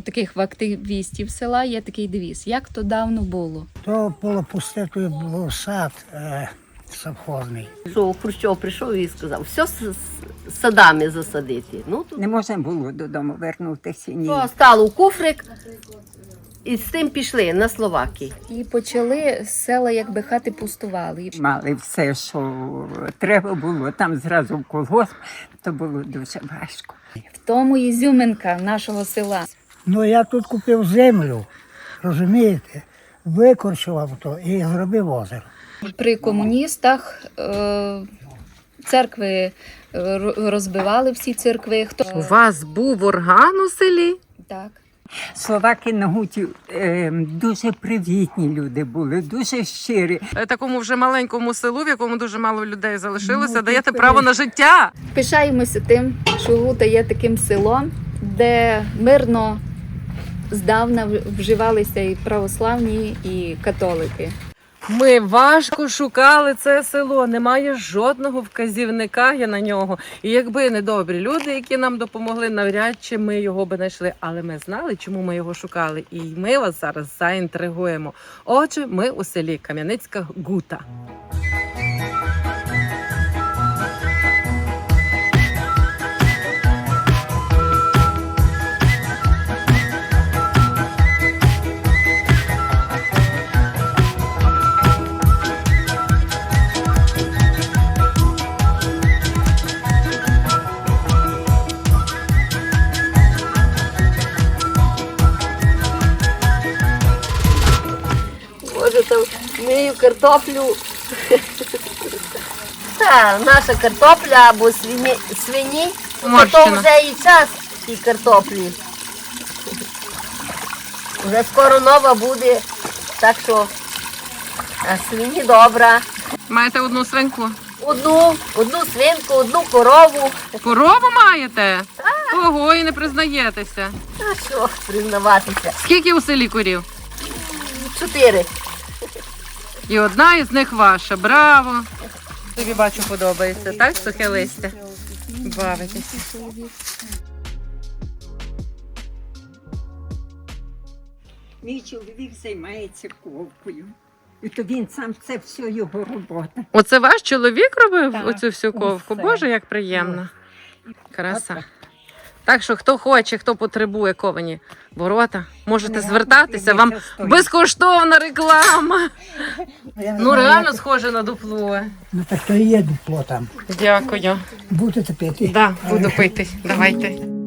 у таких в активістів села є такий девіз. Як то давно було? То було пусте, то був сад е, совхозний. Що Хрущов прийшов і сказав, все з, з садами засадити. Ну, тут Не можна було додому вернутися. Ні. що стало у куфрик, і з тим пішли на Словакії. І почали села, якби хати пустували. І Мали все, що треба було. Там зразу в колгосп, то було дуже важко. В тому ізюминка нашого села. Ну я тут купив землю, розумієте, викорчував то і зробив озеро. При комуністах е, церкви е, розбивали всі церкви. Хто У вас був орган у селі? так. Словаки на гуті е, дуже привітні люди були, дуже щирі. Е, Такому вже маленькому селу, в якому дуже мало людей залишилося, Ну, даєте ти право на життя. Пишаємося тим, що Гута є таким селом, де мирно здавна вживалися і православні, і католики. Ми важко шукали це село. Немає жодного вказівника є на нього. І якби не добрі люди, які нам допомогли, навряд чи ми його би знайшли. Але ми знали, чому ми його шукали. І ми вас зараз заінтригуємо. Отже, ми у селі Кам'яницька Гута. Там мию картоплю. Та, наша картопля або свині, свині. То вже і час тій картоплі. Вже скоро нова буде, так що а свині добра. Маєте одну свинку? Одну, одну свинку, одну корову. Корову маєте? Ого, і не признаєтеся. А що признаватися? Скільки у селі курів? Чотири. І одна із них ваша. Браво! Тобі бачу, подобається, так? Сухе листя. Бавитися. Мій чоловік займається ковкою. І то він сам це все його робота. Оце ваш чоловік робив Так, оцю всю ковку? усе. Боже, як приємно. Краса. Так що хто хоче, хто потребує ковані ворота, можете звертатися. Вам безкоштовна реклама. Ну реально схоже на дупло. Ну так то і є дупло там. Дякую. Будете пити? Да, буду пити. Давайте.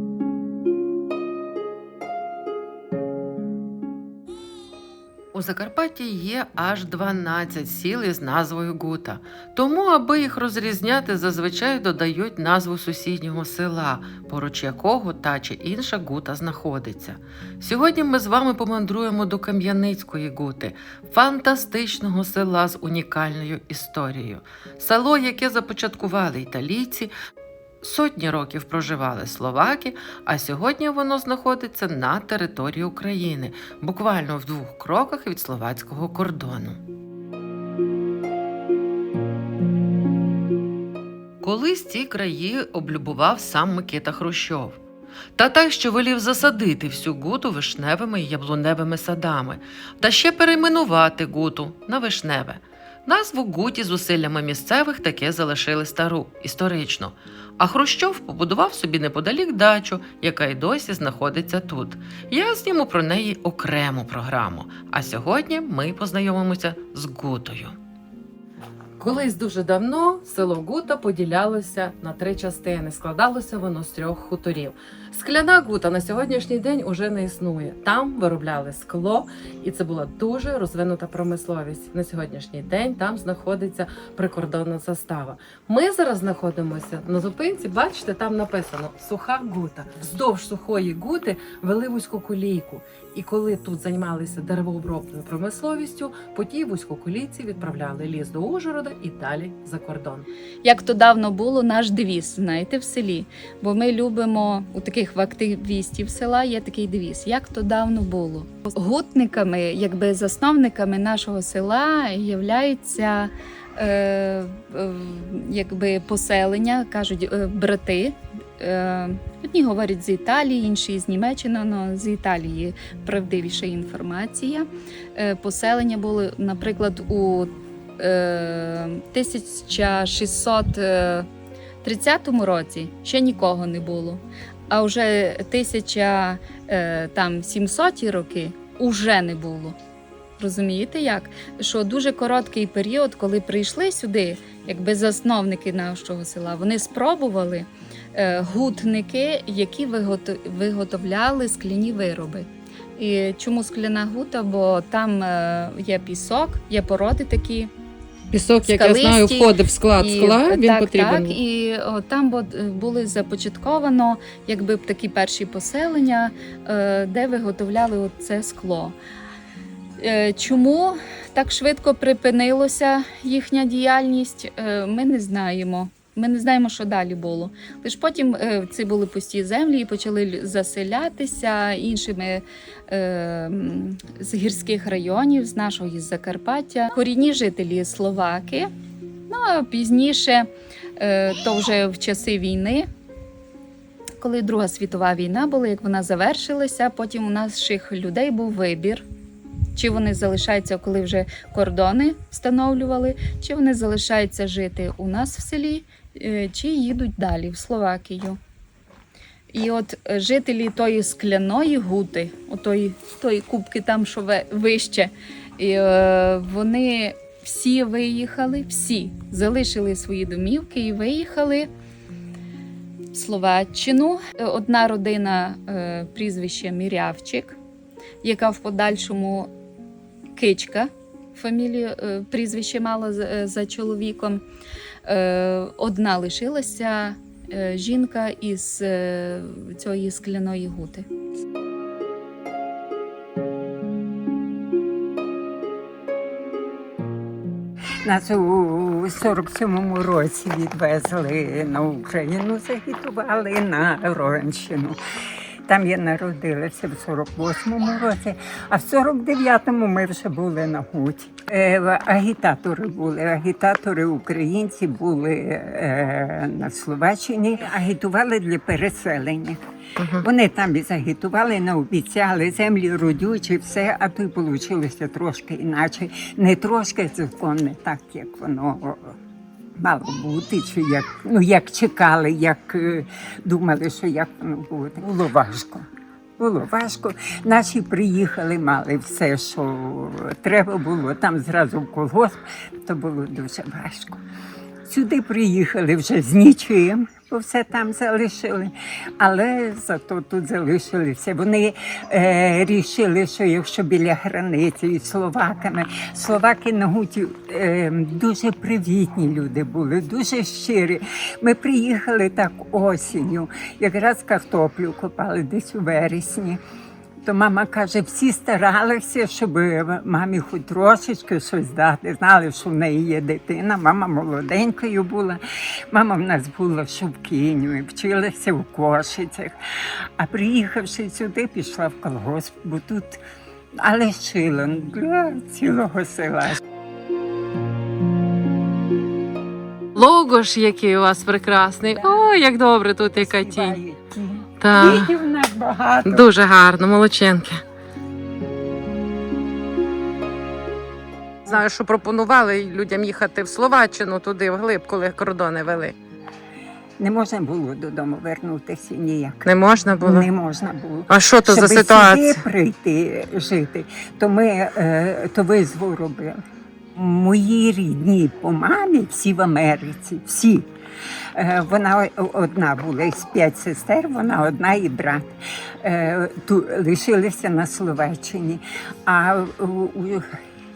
У Закарпатті є аж 12 сіл із назвою Гута. Тому, аби їх розрізняти, зазвичай додають назву сусіднього села, поруч якого та чи інша гута знаходиться. Сьогодні ми з вами помандруємо до Кам'яницької гути, фантастичного села з унікальною історією. Село, яке започаткували італійці, Сотні років проживали словаки, а сьогодні воно знаходиться на території України, буквально в двох кроках від словацького кордону. Колись ці краї облюбував сам Микита Хрущов. Та так, що велів засадити всю гуту вишневими і яблуневими садами, та ще перейменувати гуту на вишневе. Назву гуті з усиллями місцевих таки залишили стару, історично. А Хрущов побудував собі неподалік дачу, яка й досі знаходиться тут. Я зніму про неї окрему програму. А сьогодні ми познайомимося з Гутою. Колись дуже давно село Гута поділялося на три частини. Складалося воно з трьох хуторів. Скляна гута на сьогоднішній день уже не існує. Там виробляли скло, і це була дуже розвинута промисловість. На сьогоднішній день там знаходиться прикордонна застава. Ми зараз знаходимося на зупинці. Бачите, там написано суха гута. Вздовж сухої гути вели вузьку колійку. І коли тут займалися деревообробною промисловістю, по тій вузькоколійці відправляли ліс до Ужгорода і далі за кордон. Як то давно було наш девіз, знаєте, в селі. Бо ми любимо у таких в активістів села є такий девіз. Як то давно було. Гутниками, якби засновниками нашого села являються е, е, якби поселення, кажуть, е, брати. Е, одні говорять з Італії, інші з Німеччини, але з Італії правдивіша інформація. Е, поселення були, наприклад, у е, 1630 році ще нікого не було. А вже 1700 роки уже не було. Розумієте як? Що дуже короткий період, коли прийшли сюди, якби засновники нашого села, вони спробували е, гутники, які вигото- виготовляли скляні вироби. І чому скляна гута? Бо там е, є пісок, є породи такі, Пісок, як я знаю, входив в склад і, скла, він так, потрібен. Так, і о, там були започатковано якби такі перші поселення, е, де виготовляли це скло. Е, Чому так швидко припинилося їхня діяльність, е, ми не знаємо. Ми не знаємо, що далі було. Лише потім е, це були пусті землі і почали заселятися іншими е, з гірських районів, з нашого із Закарпаття. Корінні жителі словаки. Ну а пізніше, е, то вже в часи війни, коли Друга світова війна була, як вона завершилася, потім у наших людей був вибір. Чи вони залишаються, коли вже кордони встановлювали, чи вони залишаються жити у нас в селі, чи їдуть далі в Словакію. І от е, жителі тої скляної гути, отої тої кубки там, що вище, і, е, вони всі виїхали, всі залишили свої домівки і виїхали в Словаччину. Е, Одна родина е, прізвище Мірявчик, яка в подальшому Кичка, фамілію, е, прізвище мала е, за чоловіком. Е, Одна лишилася е, жінка із е, цієї скляної гути. Нас у 47-му році відвезли на Україну, загітували на Ровенщину. Там я народилася в 48-му році, а в 49-му ми вже були на Гуті. Е, агітатори були, агітатори українці були е, на Словаччині, агітували для переселення. Вони там і загітували, наобіцяли землі родючі, все, а то й вийшло трошки інакше. Не трошки цілком не так, як воно мало бути, чи як, ну, як чекали, як е, думали, що як воно буде. Було важко. Було важко. Наші приїхали, мали все, що треба було. Там зразу в колгосп, то було дуже важко. Сюди приїхали вже з нічим, бо все там залишили. Але зато тут залишилися. Вони е, рішили, що якщо біля границі із словаками, словаки на гуті е, дуже привітні люди були, дуже щирі. Ми приїхали так осінню, якраз картоплю копали десь у вересні. То мама каже, всі старалися, щоб мамі хоч трошечки щось дати. Знали, що в неї є дитина. Мама молоденькою була. Мама в нас була в шовкиню, вчилася в кошицях. А приїхавши сюди, пішла в колгосп, бо тут але шила для цілого села. Логош, який у вас прекрасний. О, як добре тут яка тінь. Так. Квітів в нас багато. Дуже гарно, молодчинки. Знаю, що пропонували людям їхати в Словаччину туди, вглиб, коли кордони вели. Не можна було додому вернутися ніяк. Не можна було. Не можна було. А що то за Щоби ситуація? сюди прийти жити, то ми е, то визву робили. Мої рідні по мамі всі в Америці, всі. Е, Вона одна була з п'ять сестер, вона одна і брат. Е, лишилися на Словаччині. А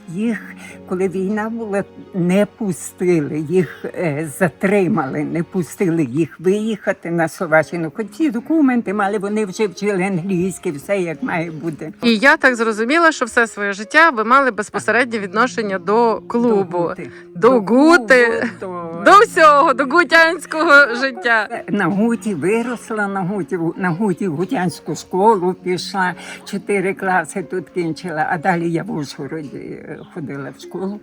їх, коли війна була, не пустили, їх е, затримали, не пустили їх виїхати на Словаччину. Хоч всі документи мали, вони вже вчили англійське, все як має бути. І я так зрозуміла, що все своє життя ви мали безпосереднє відношення до клубу, Гути. до гути, до- до всього, до гутянського життя. На Гуті виросла на Гуті, на Гуті в Гутянську школу пішла, чотири класи тут кінчила, а далі я в Ужгороді е, ходила в школу.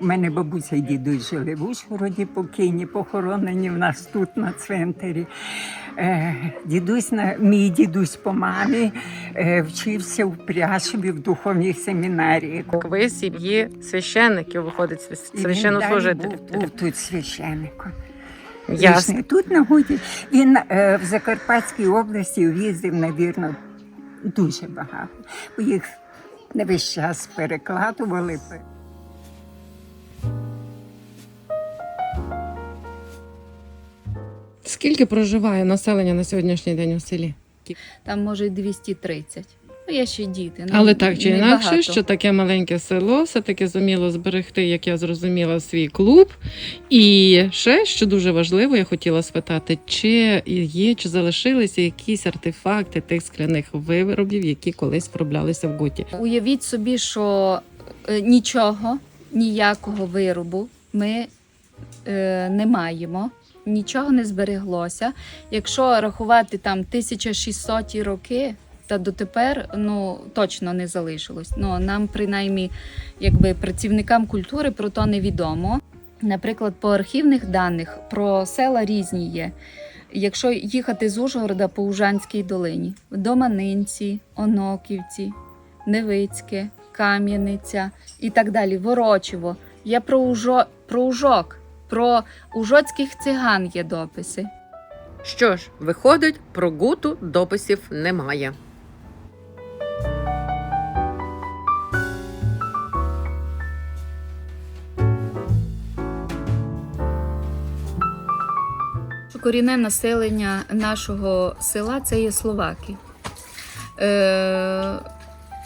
У мене бабуся і дідусь жили в Ужгороді, покійні, похоронені в нас тут на цвинтарі. Е, дідусь мій дідусь по мамі е, вчився в Пряшеві в духовній семінарії. Ви сім'ї священників виходить він священнослужителів. Був, був тут священником. Ясно. Тут на Гуді. Він е, в Закарпатській області їздив, навірно, дуже багато. Їх не весь час перекладували. Скільки проживає населення на сьогоднішній день у селі? Там може й 230. Ну, є ще діти. Ну, Але так чи інакше, небагато. що таке маленьке село все-таки зуміло зберегти, як я зрозуміла, свій клуб. І ще, що дуже важливо, я хотіла спитати, чи є, чи залишилися якісь артефакти тих скляних виробів, які колись вироблялися в Гуті. Уявіть собі, що е, нічого, ніякого виробу ми е, не маємо, нічого не збереглося. Якщо рахувати там 1600 роки, та дотепер ну точно не залишилось. Ну нам, принаймні, якби працівникам культури про то невідомо. Наприклад, по архівних даних про села різні є. Якщо їхати з Ужгорода по Ужанській долині, Доманинці, Оноківці, Невицьке, Кам'яниця і так далі, Ворочево. Є про, Ужо, про Ужок, про ужоцьких циган є дописи. Що ж, виходить, про гуту дописів немає. Корінне населення нашого села це є словаки. Е,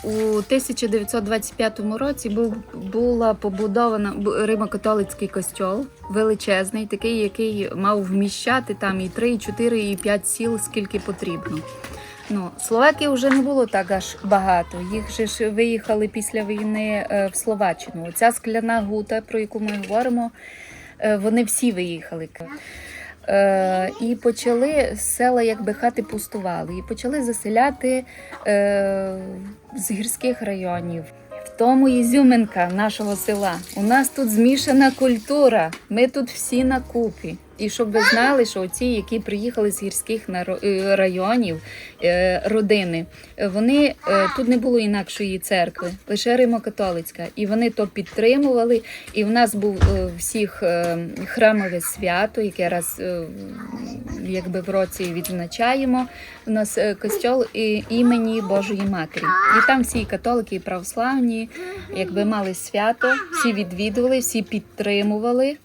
у 1925 році був, була побудована бу- Римо-католицький костьол, величезний, такий, який мав вміщати там і 3, і 4, і 5 сіл, скільки потрібно. Ну, Словаків вже не було так аж багато. Їх же ж виїхали після війни е, в Словаччину. Оця скляна гута, про яку ми говоримо, е, вони всі виїхали. Е, і почали села, якби хати пустували, і почали заселяти з гірських районів. В тому ізюминка нашого села. У нас тут змішана культура. Ми тут всі на купі. І щоб ви знали, що ці, які приїхали з гірських е, районів, е, родини, е, вони тут не було інакшої церкви, лише Римо-католицька. І вони то підтримували. І в нас був всіх храмове свято, яке раз якби в році відзначаємо. У нас костьол імені Божої Матері. І там всі католики, і православні, якби мали свято, всі відвідували, всі підтримували.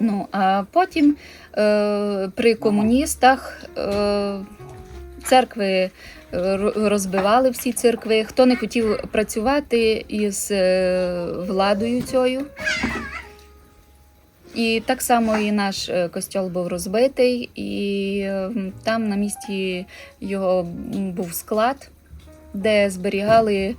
Ну, а потім е, при комуністах е, церкви е, розбивали всі церкви. Хто не хотів працювати із е, владою цією. І так само і наш е, костьол був розбитий, і там на місці його був склад, де зберігали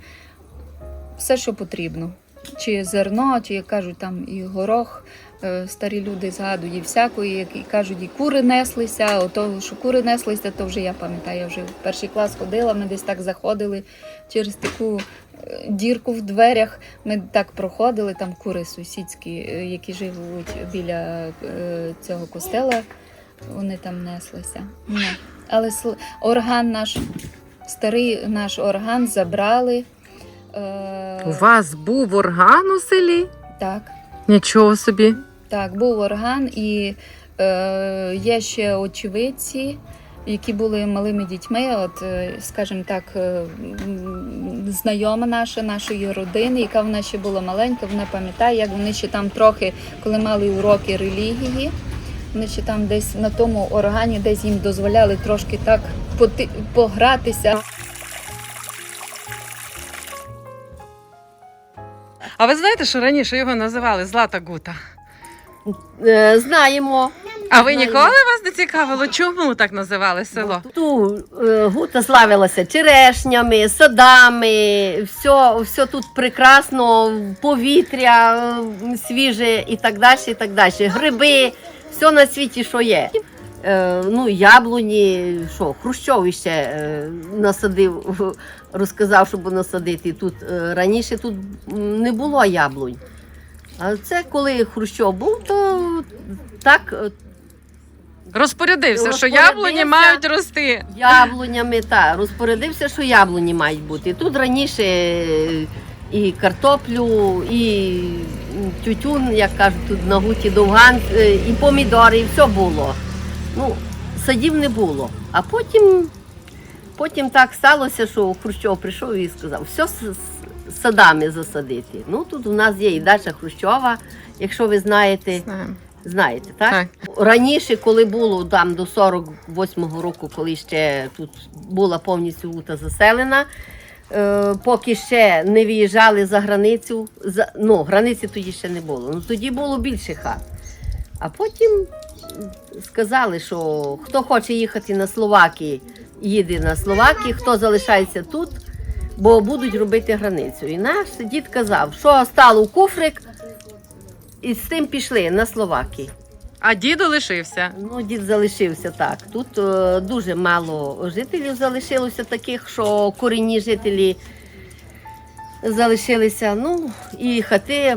все, що потрібно. Чи зерно, чи як кажуть, там і горох. Е, Старі люди згадують всякої, як і кажуть, і кури неслися. Ото, що кури неслися, то вже я пам'ятаю. Я вже в перший клас ходила, ми десь так заходили через таку е, дірку в дверях. Ми так проходили, там кури сусідські, е, які живуть біля цього костела, вони там неслися. Ну, але орган наш, старий наш орган забрали. У вас був орган у селі? Так. Нічого собі. Так, був орган, і е, є ще очевидці, які були малими дітьми. От, е, скажімо так, е, знайома наша, нашої родини, яка вона ще була маленька, вона пам'ятає, як вони ще там трохи, коли мали уроки релігії. Вони ще там десь на тому органі, десь їм дозволяли трошки так поти- погратися. А ви знаєте, що раніше його називали Злата Гута? Е, знаємо. А ви ніколи вас не цікавило, чому так називали село? Ту е, гута славилася черешнями, садами, все, все тут прекрасно, повітря е, свіже і так далі. і так далі. Гриби, все на світі, що є. Е, ну, яблуні, що, Хрущов ще е, насадив, розказав, щоб насадити. Тут е, раніше тут не було яблунь. А це коли Хрущов був, то так е, Розпорядився, що Розпорядився. яблуні мають рости. яблунями та розпорядився, що яблуні мають бути. Тут раніше е, і картоплю, і тютюн, як кажуть, тут на гуті довган, е, і помідори, і все було. Ну, садів не було. А потім, потім так сталося, що Хрущов прийшов і сказав, все садами засадити. Ну тут у нас є і дача Хрущова, якщо ви знаєте. Знаємо. Знаєте, так? Так. Раніше, коли було там до 48-го року, коли ще тут була повністю Ута заселена, е, поки ще не виїжджали за границю, за, ну, границі тоді ще не було. Ну тоді було більше хат. А потім сказали, що хто хоче їхати на Словакії, їде на Словакії, хто залишається тут, бо будуть робити границю. І наш дід казав, що стало у куфрик, і з тим пішли на Словакії. А діду лишився. Ну, дід залишився так. Тут е, дуже мало жителів залишилося таких, що корінні жителі залишилися. Ну, і хати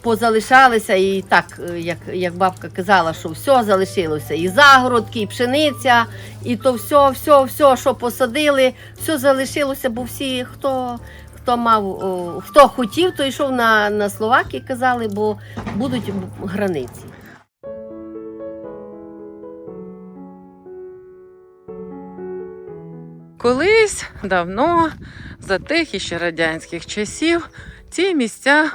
позалишалися, і так, як, як бабка казала, що все залишилося. І загородки, і пшениця, і то все, все, все, що посадили, все залишилося, бо всі, хто. Хто мав, хто хотів, той йшов на, на Словакії, казали, бо будуть границі. Колись давно, за тих іще радянських часів, ці місця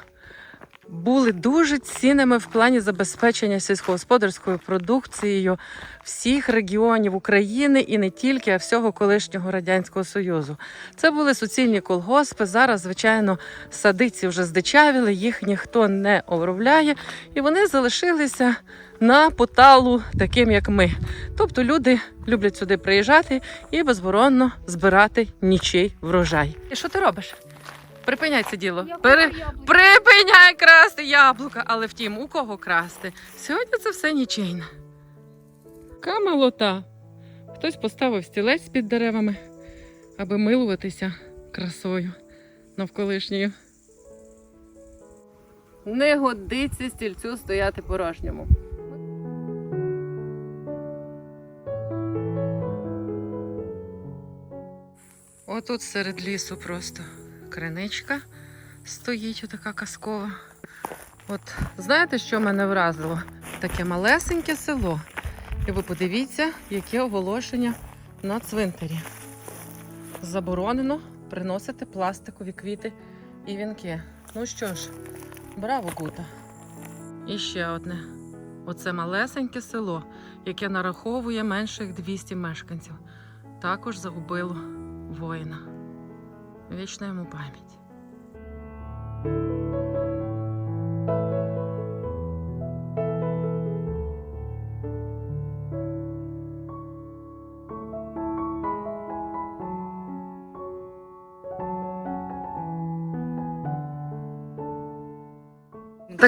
були дуже цінними в плані забезпечення сільськогосподарською продукцією всіх регіонів України і не тільки, а всього колишнього радянського союзу. Це були суцільні колгоспи. Зараз, звичайно, садиці вже здичавіли, їх ніхто не обробляє, і вони залишилися на поталу, таким як ми. Тобто люди люблять сюди приїжджати і безборонно збирати нічий врожай. І що ти робиш? Припиняй це діло. Пере... Припиняй красти яблука. Але втім, у кого красти? Сьогодні це все нічийне. Камелота. Хтось поставив стілець під деревами, аби милуватися красою навколишньою. Не годиться стільцю стояти порожньому. Отут серед лісу просто криничка стоїть, отака казкова. От знаєте, що мене вразило? Таке малесеньке село. І ви подивіться, яке оголошення на цвинтарі. Заборонено приносити пластикові квіти і вінки. Ну що ж, браво, Гута. І ще одне. Оце малесеньке село, яке нараховує менших 200 мешканців. Також загубило воїна. Вічна йому пам'ять.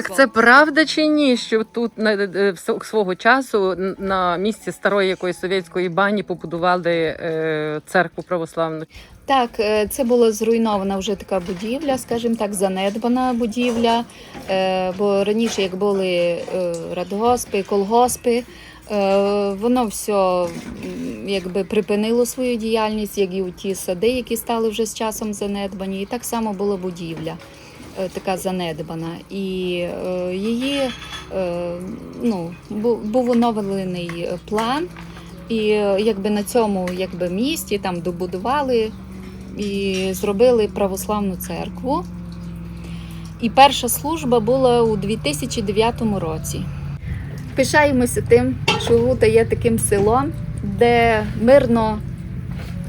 Так це правда чи ні, що тут на е, свого часу на місці старої якоїсь совєтської бані побудували е, церкву православну? Так, е, це була зруйнована вже така будівля, скажімо так, занедбана будівля. Е, Бо раніше, як були е, радгоспи, колгоспи, е, воно все якби припинило свою діяльність, як і у ті сади, які стали вже з часом занедбані. І так само була будівля. Е, Така занедбана, і е, її е, ну, був оновлений план, і якби на цьому якби, місті там добудували і зробили православну церкву. І перша служба була у 2009 році. Пишаємося тим, що Гута є таким селом, де мирно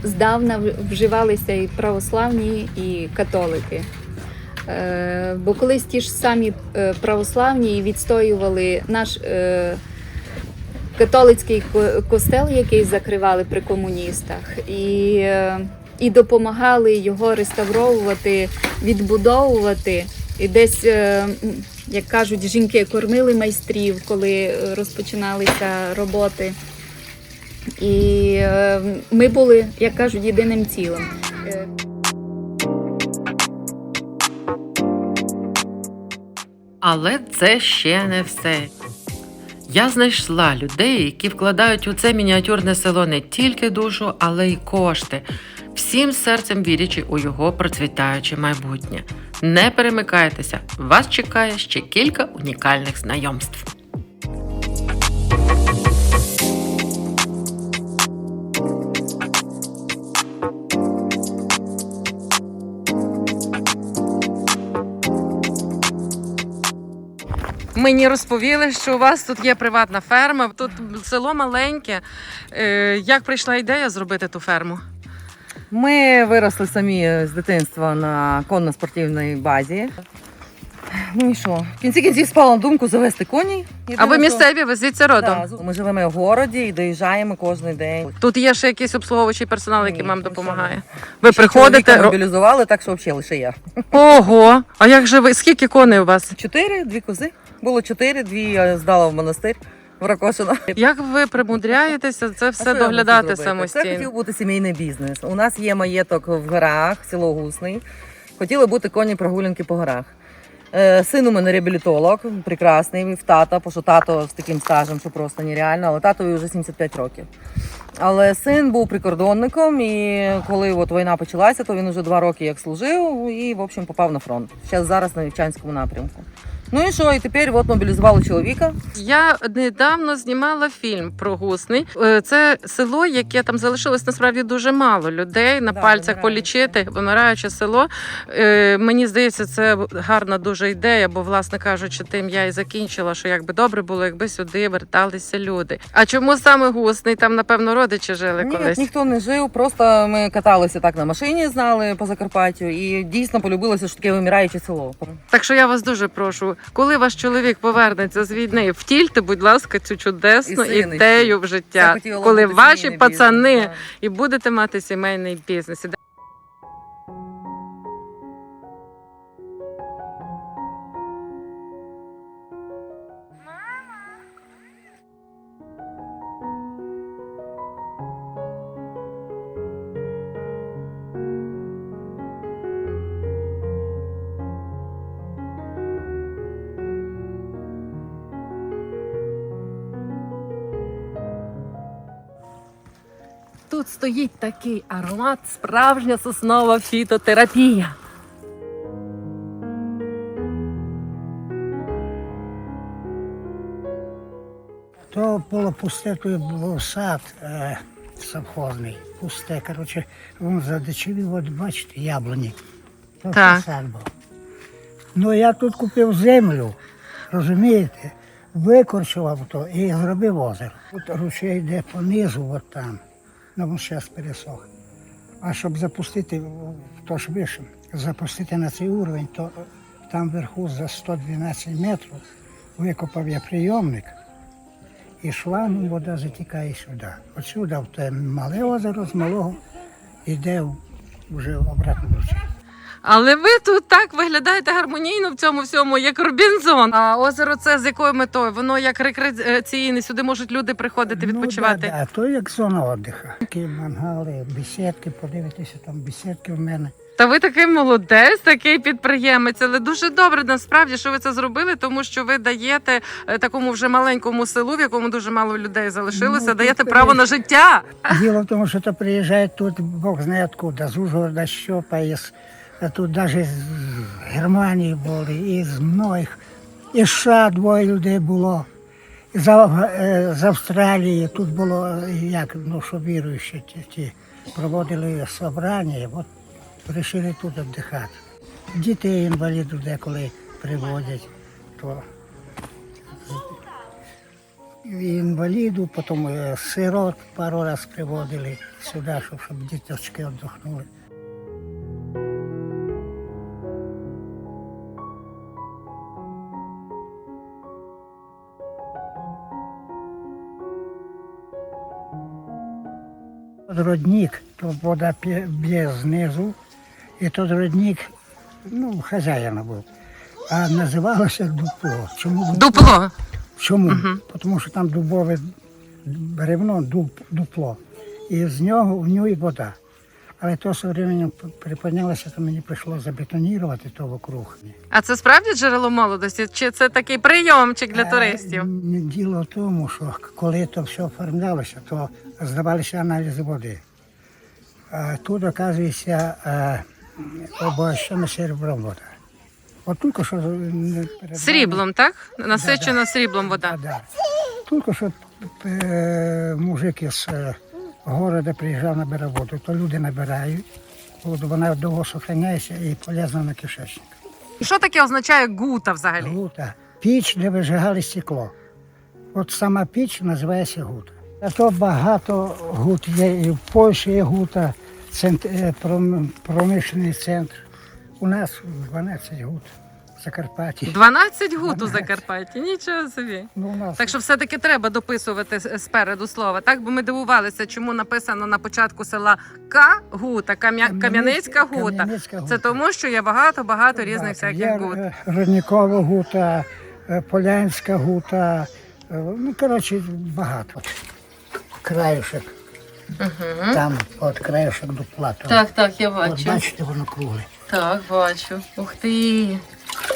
здавна вживалися і православні, і католики. Е, Бо колись ті ж самі е, православні відстоювали наш е, католицький костел, який закривали при комуністах, і, і допомагали його реставровувати, відбудовувати. І десь, як кажуть, жінки кормили майстрів, коли розпочиналися роботи. І ми були, як кажуть, єдиним цілим. Але це ще не все. Я знайшла людей, які вкладають у це мініатюрне село не тільки душу, але й кошти, всім серцем вірячи у його процвітаюче майбутнє. Не перемикайтеся, вас чекає ще кілька унікальних знайомств. Мені розповіли, що у вас тут є приватна ферма. Тут село маленьке. Е, Як прийшла ідея зробити ту ферму? Ми виросли самі з дитинства на конно-спортивній базі. Ну і що? В кінці кінців спала на думку завести коней. А ви місцеві, ви звідси родом? Да, ми живемо в городі і доїжджаємо кожен день. Тут є ще якийсь обслуговуючий персонал, який Ні, вам допомагає. Ви Ще приходите. мобілізували, так що взагалі лише я. Ого! А як же ви? Скільки коней у вас? Чотири, дві кози. Було чотири, дві я здала в монастир в Ракошино. Як ви примудряєтеся це все доглядати зробити? Це хотів бути сімейний бізнес. У нас є маєток в горах, село Гусний. Хотіли бути коні прогулянки по горах. Е, Син у мене реабілітолог, прекрасний, в тата, бо що тато з таким стажем, що просто нереально, але татові вже 75 років. Але син був прикордонником, і коли от війна почалася, то він вже два роки як служив і, в общем, попав на фронт. Зараз зараз на Вівчанському напрямку. Ну і що? І тепер от мобілізували чоловіка. Я недавно знімала фільм про Гусний. Е, Це село, яке там залишилось насправді дуже мало людей на Да, пальцях вимираюче. полічити, вимираюче село. Е, Мені здається, це гарна дуже ідея, бо, власне кажучи, тим я і закінчила, що якби добре було, якби сюди верталися люди. А чому саме Гусний? Там, напевно, родичі жили Ні, колись. ніхто не жив, просто ми каталися так на машині, знали по Закарпаттю, і дійсно полюбилося, що таке вимираюче село. Так що я вас дуже прошу, коли ваш чоловік повернеться з війни, втільте, будь ласка, цю чудесну І ідею в життя, коли ваші пацани бізнес, і будете мати сімейний бізнес. Стоїть такий аромат, справжня соснова фітотерапія. То було пусте, то був сад е, совхозний, пусте. Коротше, він задичивів, от бачите, яблуні. То Так. сад був. Ну я тут купив землю, розумієте, викорчував то і зробив озеро. Тут ручей йде понизу, от там. Ну, він зараз пересох. А щоб запустити, то ж вище, запустити на цей уровень, то там вверху за 112 метрів викопав я прийомник. І шлангом вода затікає сюди. Отсюди в те мале озеро з малого йде вже обратно. Але ви тут так виглядаєте гармонійно в цьому всьому, як Робінзон. А озеро це з якою метою? Воно як рекреаційне, сюди можуть люди приходити відпочивати. Ну, да, да, то як зона віддиху. Такі мангали, бесідки, подивитися, там бесідки в мене. Та ви такий молодець, такий підприємець, але дуже добре насправді, що ви це зробили, тому що ви даєте е, такому вже маленькому селу, в якому дуже мало людей залишилося, Ну, даєте тут, право на життя. Діло в тому, що то приїжджають тут, Бог знає откуда, з Ужгорода, Щопа, із, тут навіть з Германії були, і з многих. І США двоє людей було. З, е, з Австралії тут було, як, ну, що віруючі, ті, проводили собрання, от вирішили тут віддихати. Дітей інвалідів деколи приводять, то інваліду, потім е, сирот пару раз приводили сюди, щоб, щоб діточки віддохнули. Родник, то вода б'є знизу, і тот родник, ну, хазяїна був. А називалося дупло. Чому Дупло. Чому? Угу. Тому що там дубове бревно, дуп, дупло, і з нього в нього і вода. Але то з временем припинялося, то мені прийшлося забетонувати то вокруг. А це справді джерело молодості? Чи це такий прийомчик для Е, туристів? ні, Діло в тому, що коли то все оформлялося, то здавалися аналізи води. А тут, оказується, е, обогащена серебром вода. От тільки що не Сріблом, так? Насичена сріблом вода. Да, да. Тільки що е, мужик із е, города приїжджав набирав воду, то люди набирають воду, вона довго сохраняється і полезна на кишечник. Що таке означає гута взагалі? Гута. Піч, де вижигали стекло. От сама піч називається гута. А то багато гут є. І в Польщі є гута, центр, е, промишлений центр. У нас 12 гут Закарпатті. 12 гут у Закарпатті, нічого собі. Ну, у нас Так що все-таки треба дописувати спереду слова, так? Бо ми дивувалися, чому написано на початку села К гута, Кам'я- Кам'яницька гута. Кам'яницька Це тому, що є багато-багато різних Так, всяких є, гут. Родникова гута, е, Полянська гута. е, Ну, коротше, багато. Краюшек. Там от краюшек до плату. Так, так, я От бачу. бачите, воно кругле. Так, бачу. Ух ти.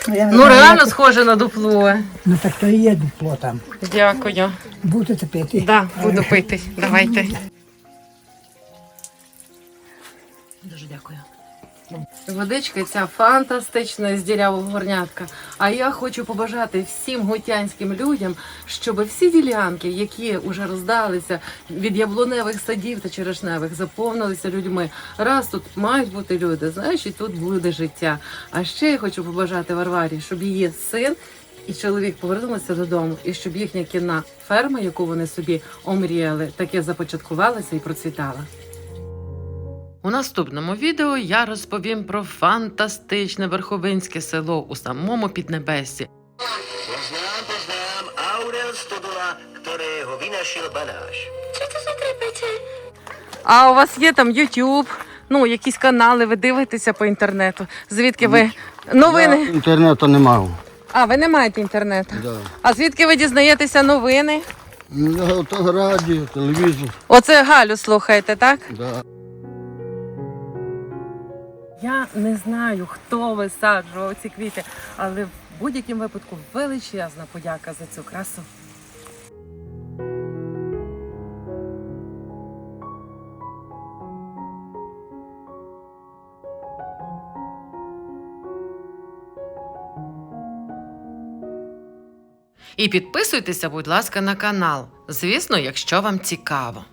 Ну, я не Ну знаю, реально як- схоже на дупло. Ну так то і є дупло там. Дякую. Будете пити? Да, буду пити. Давайте. Дуже дякую. Водичка ця фантастична з дірявого горнятка. А я хочу побажати всім готянським людям, щоб всі ділянки, які вже роздалися від яблуневих садів та черешневих, заповнилися людьми. Раз тут мають бути люди, значить тут буде життя. А ще я хочу побажати Варварі, щоб її син і чоловік повернулися додому, і щоб їхня кінна ферма, яку вони собі омріяли, таке започаткувалася і процвітала. У наступному відео я розповім про фантастичне верховинське село у самому Піднебесі. Poznám, poznám, Aurel Stodola, ktorého vynašiel banáš. А у вас є там YouTube, ну якісь канали, ви дивитеся по інтернету. Звідки ви новини? Інтернету не мав. А, ви не маєте інтернету. Да. А звідки ви дізнаєтеся новини? Ну, то радіо, телевізор. Оце Галю слухаєте, так? Да. Я не знаю, хто висаджував ці квіти, але в будь-якому випадку величезна подяка за цю красу. І підписуйтеся, будь ласка, на канал. Звісно, якщо вам цікаво.